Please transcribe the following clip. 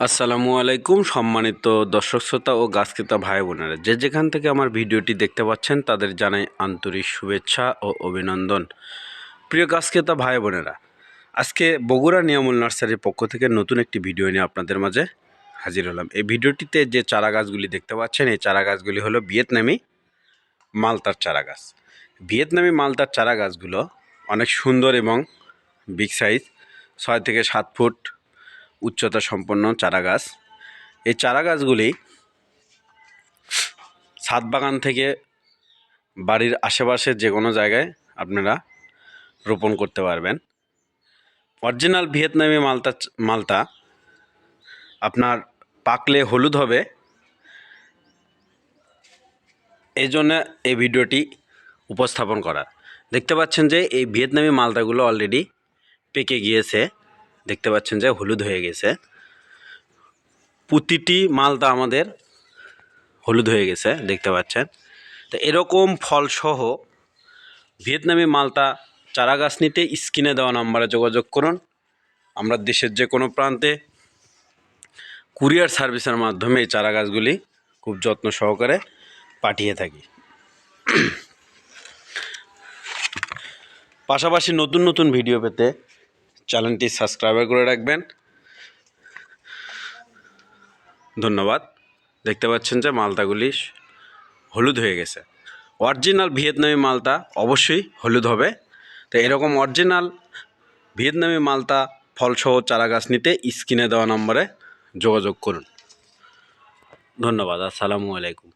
আসসালামু আলাইকুম, সম্মানিত দর্শক শ্রোতা ও গাছ ক্রেতা ভাই বোনেরা। যে যেখান থেকে আমার ভিডিওটি দেখতে পাচ্ছেন, তাদের জানাই আন্তরিক শুভেচ্ছা ও অভিনন্দন। প্রিয় গাছ ক্রেতা ভাই বোনেরা, আজকে বগুড়া নিয়ামুল নার্সারির পক্ষ থেকে নতুন একটি ভিডিও নিয়ে আপনাদের মাঝে হাজির হলাম। এই ভিডিওটিতে যে চারা গাছগুলি দেখতে পাচ্ছেন, এই চারা গাছগুলি হলো ভিয়েতনামি মালতার চারা গাছ ভিয়েতনামি মালতার চারা গাছগুলো অনেক সুন্দর এবং বিগ সাইজ ছয় থেকে সাত ফুট উচ্চতা সম্পন্ন চারা গাছ এই চারা গাছগুলি ছাদ বাগান থেকে বাড়ির আশেপাশে যে কোনো জায়গায় আপনারা রোপণ করতে পারবেন। অরিজিনাল ভিয়েতনামি মালতা মালতা আপনার পাকলে হলুদ হবে। এই জন্য এই ভিডিওটি উপস্থাপন করা। দেখতে পাচ্ছেন যে এই ভিয়েতনামি মালতাগুলো অলরেডি পেকে গিয়েছে। দেখতে পাচ্ছেন যে হলুদ হয়ে গেছে। প্রতিটি মালটা আমাদের হলুদ হয়ে গেছে, দেখতে পাচ্ছেন। তো এরকম ফলসহ ভিয়েতনামি মালটা চারা গাছ নিতে স্ক্রিনে দেওয়া নাম্বারে যোগাযোগ করুন। আমরা দেশের যে কোনো প্রান্তে কুরিয়ার সার্ভিসের মাধ্যমে এই চারা গাছগুলি খুব যত্ন সহকারে পাঠিয়ে থাকি। পাশাপাশি নতুন নতুন ভিডিও পেতে চ্যানেলটি সাবস্ক্রাইব করে রাখবেন। ধন্যবাদ। দেখতে পাচ্ছেন যে মালতাগুলি হলুদ হয়ে গেছে। অরিজিনাল ভিয়েতনামি মালতা অবশ্যই হলুদ হবে। তো এরকম অরিজিনাল ভিয়েতনামি মালতা ফলসহ চারা গাছ নিতে স্ক্রিনে দেওয়া নম্বরে যোগাযোগ করুন। ধন্যবাদ। আসসালামু আলাইকুম।